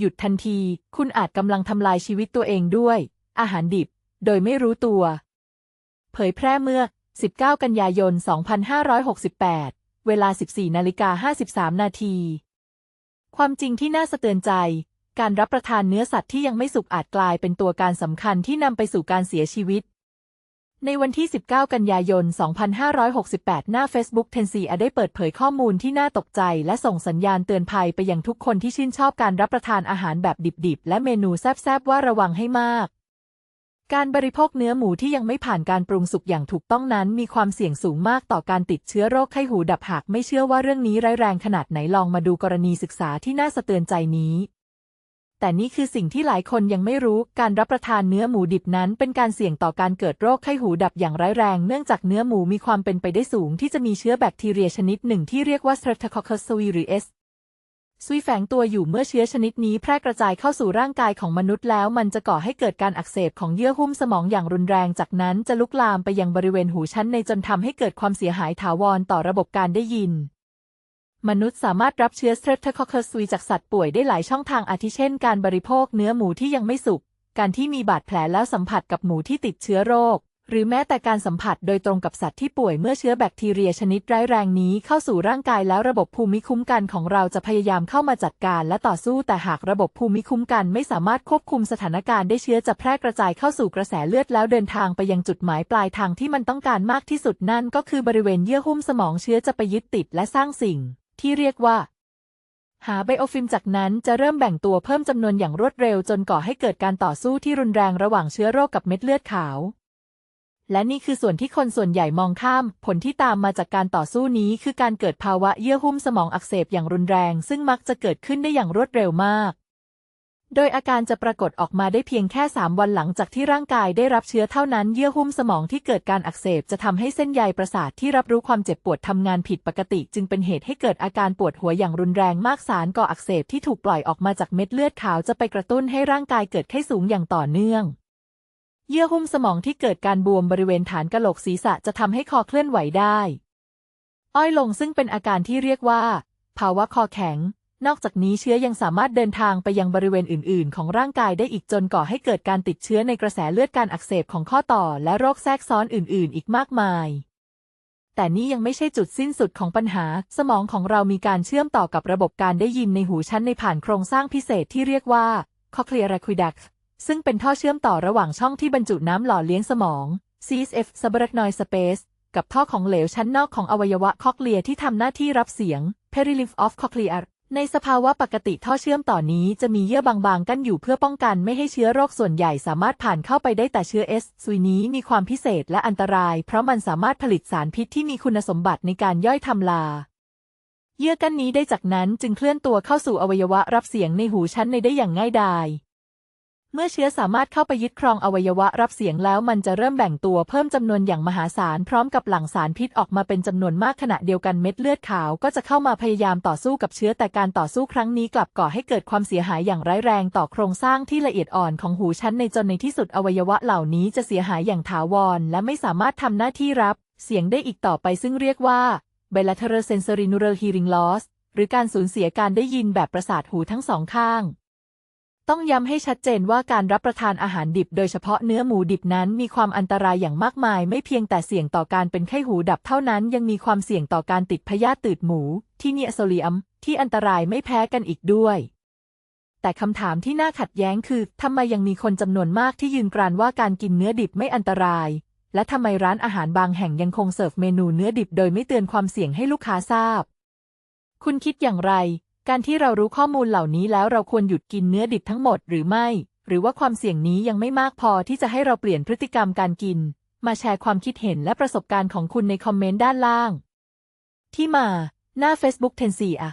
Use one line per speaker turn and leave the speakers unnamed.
หยุดทันที คุณอาจกำลังทำลายชีวิตตัวเองด้วย อาหารดิบ โดยไม่รู้ตัว เผยแพร่เมื่อ 19 กันยายน 2568 เวลา 14นาฬิกา53 นาที ความจริงที่น่าสะเตือนใจ การรับประทานเนื้อสัตว์ที่ยังไม่สุกอาจกลายเป็นตัวการสำคัญที่นำไปสู่การเสียชีวิต ในวันที่ 19 กันยายน 2568 หน้า Facebook เทนซีได้เปิดเผยข้อมูลที่น่าตกใจ และส่งสัญญาณเตือนภัยไปยังทุกคนที่ชื่นชอบการรับประทานอาหารแบบดิบๆ และเมนูแซ่บๆ ว่าระวังให้มาก การบริโภคเนื้อหมูที่ยังไม่ผ่านการปรุงสุกอย่างถูกต้องนั้น มีความเสี่ยงสูงมากต่อการติดเชื้อโรคไข้หูดับหากไม่เชื่อว่าเรื่องนี้ร้ายแรงขนาดไหนลองมาดูกรณีศึกษาที่น่าสะเตือนใจนี้ แต่นี่คือสิ่งที่หลายคนยังไม่รู้ การรับประทานเนื้อหมูดิบนั้น เป็นการเสี่ยงต่อการเกิดโรคไข้หูดับอย่างร้ายแรง เนื่องจากเนื้อหมูมีความเป็นไปได้สูงที่จะมีเชื้อแบคทีเรียชนิดหนึ่งที่เรียกว่า Streptococcus suis หรือ S ซุยแฝงตัวอยู่เมื่อเชื้อชนิดนี้แพร่กระจายเข้าสู่ร่างกายของมนุษย์แล้ว มันจะก่อให้เกิดการอักเสบของเยื่อหุ้มสมองอย่างรุนแรง จากนั้นจะลุกลามไปยังบริเวณหูชั้นในจนทำให้เกิดความเสียหายถาวรต่อระบบการได้ยิน มนุษย์สามารถรับเชื้อ Streptococcus suis จากสัตว์ป่วยได้หลายช่องทางอาทิเช่น การบริโภคเนื้อหมูที่ยังไม่สุก การที่มีบาดแผลแล้วสัมผัสกับหมูที่ติดเชื้อโรค หรือแม้แต่การสัมผัสโดยตรงกับสัตว์ที่ป่วยเมื่อเชื้อแบคทีเรียชนิดร้ายแรงนี้เข้าสู่ร่างกายแล้วระบบภูมิคุ้มกันของเราจะพยายามเข้ามาจัดการและต่อสู้ แต่หากระบบภูมิคุ้มกันไม่สามารถควบคุมสถานการณ์ได้เชื้อจะแพร่กระจายเข้าสู่กระแสเลือดแล้วเดินทางไปยังจุดหมายปลายทางที่มันต้องการมากที่สุดนั่นก็คือบริเวณเยื่อหุ้มสมองเชื้อจะไปยึดติดและสร้างสิ่ง ที่เรียกว่า หาไบโอฟิล์มจากนั้นจะเริ่มแบ่งตัวเพิ่มจำนวนอย่างรวดเร็วจนก่อให้เกิดการต่อสู้ที่รุนแรงระหว่างเชื้อโรคกับเม็ดเลือดขาว และนี่คือส่วนที่คนส่วนใหญ่มองข้าม ผลที่ตามมาจากการต่อสู้นี้คือการเกิดภาวะเยื่อหุ้มสมองอักเสบอย่างรุนแรง ซึ่งมักจะเกิดขึ้นได้อย่างรวดเร็วมาก โดยอาการจะปรากฏออกมาได้เพียงแค่ 3 วันหลังจากที่ร่างกายได้รับเชื้อเท่านั้น เยื่อหุ้มสมองที่เกิดการอักเสบจะทำให้เส้นใยประสาทที่รับรู้ความเจ็บปวดทำงานผิดปกติ จึงเป็นเหตุให้เกิดอาการปวดหัวอย่างรุนแรงมากสารก่ออักเสบที่ถูกปล่อยออกมาจากเม็ดเลือดขาวจะไปกระตุ้นให้ร่างกายเกิดไข้สูงอย่างต่อเนื่องเยื่อหุ้มสมองที่เกิดการบวมบริเวณฐานกะโหลกศีรษะจะทำให้คอเคลื่อนไหวได้ อ้อยลงซึ่งเป็นอาการที่เรียกว่า ภาวะคอแข็ง นอกจากนี้เชื้อยังสามารถเดินทางไปยังบริเวณอื่น ๆ ของร่างกายได้อีกจนก่อให้เกิดการติดเชื้อในกระแสเลือดการอักเสบของข้อต่อ และโรคแทรกซ้อนอื่น ๆ อีกมากมาย แต่นี่ยังไม่ใช่จุดสิ้นสุดของปัญหา สมองของเรามีการเชื่อมต่อกับระบบการได้ยินในหูชั้นในผ่านโครงสร้างพิเศษที่เรียกว่า cochlear aqueduct ซึ่งเป็นท่อเชื่อมต่อระหว่างช่องที่บรรจุน้ำหล่อเลี้ยงสมอง CSF subarachnoid space กับท่อของเหลวชั้นนอกของอวัยวะคอกเลียที่ทำหน้าที่รับเสียง perilymph of cochlear ในสภาวะปกติท่อเชื่อมต่อนี้จะมีเยื่อบางๆ กั้นอยู่เพื่อป้องกันไม่ให้เชื้อโรคส่วนใหญ่สามารถผ่านเข้าไปได้แต่เชื้อเอสซุยนี้มีความพิเศษและอันตราย เพราะมันสามารถผลิตสารพิษที่มีคุณสมบัติในการย่อยทำลา เยื่อกั้นนี้ได้จากนั้นจึงเคลื่อนตัวเข้าสู่อวัยวะรับเสียงในหูชั้นในได้อย่างง่ายดาย เมื่อเชื้อสามารถเข้าไปยึดครองอวัยวะรับเสียงแล้วมันจะเริ่มแบ่งตัวเพิ่มจำนวนอย่างมหาศาลพร้อมกับหลั่งสารพิษออกมาเป็นจำนวนมากขณะเดียวกันเม็ดเลือดขาวก็จะเข้ามาพยายามต่อสู้กับเชื้อแต่การต่อสู้ครั้งนี้กลับก่อให้เกิดความเสียหายอย่างร้ายแรงต่อโครงสร้างที่ละเอียดอ่อนของหูชั้นในจนในที่สุดอวัยวะเหล่านี้จะเสียหายอย่างถาวร และไม่สามารถทำหน้าที่รับ เสียงได้อีกต่อไปซึ่งเรียกว่า bilateral sensory neural hearing loss หรือการสูญเสียการได้ยินแบบประสาทหูทั้งสองข้าง ต้องย้ำให้ชัดเจนว่าการรับประทานอาหารดิบโดยเฉพาะเนื้อหมูดิบนั้นมีความอันตรายอย่างมากมาย ไม่เพียงแต่เสี่ยงต่อการเป็นไข้หูดับเท่านั้นยังมีความเสี่ยงต่อการติดพยาธิตืดหมู ที่เนียโซเลียม ที่อันตรายไม่แพ้กันอีกด้วย แต่คำถามที่น่าขัดแย้งคือทำไมยังมีคนจำนวนมากที่ยืนกรานว่าการกินเนื้อดิบไม่อันตราย และทำไมร้านอาหารบางแห่งยังคงเสิร์ฟเมนูเนื้อดิบโดยไม่เตือนความเสี่ยงให้ลูกค้าทราบ คุณคิดอย่างไร การที่เรารู้ข้อมูลเหล่านี้แล้วเราควรหยุดกินเนื้อดิบทั้งหมดหรือไม่ หรือว่าความเสี่ยงนี้ยังไม่มากพอที่จะให้เราเปลี่ยนพฤติกรรมการกิน มาแชร์ความคิดเห็นและประสบการณ์ของคุณในคอมเมนต์ด้านล่าง ที่มาหน้า Facebook เทนซีอะ